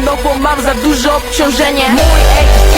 no bo mam za duże obciążenie. Mój ex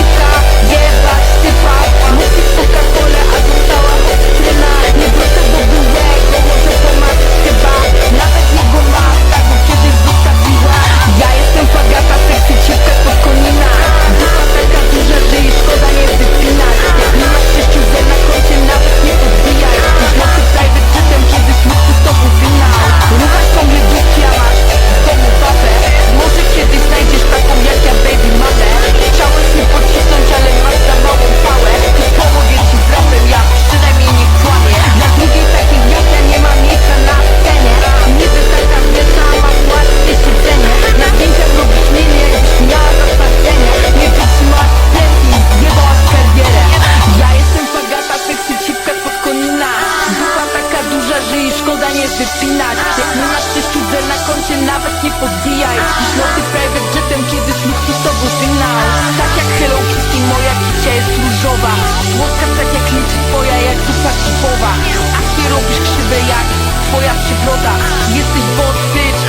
szkoda nie wypinać. Jak nie masz sześciu zel na koncie, nawet nie podbijaj. Dziś nocy private jetem, kiedy smutki z tobą sygnał Tak jak Hello Kitty, moja kicia jest różowa. Słodka tak jak liczy twoja, jak dupa kipowa A ty robisz krzywe jak twoja przybroda Jesteś boss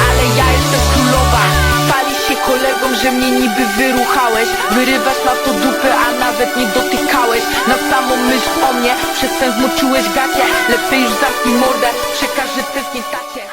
ale ja jestem królowa. Palisz się kolegom, że mnie niby wyruchałeś. Wyrywasz na to dupę, a nawet nie dotykałeś mnie, przez sen zmoczyłeś gacie. Lepiej już zamknij mordę, przekażę tęsknię tacie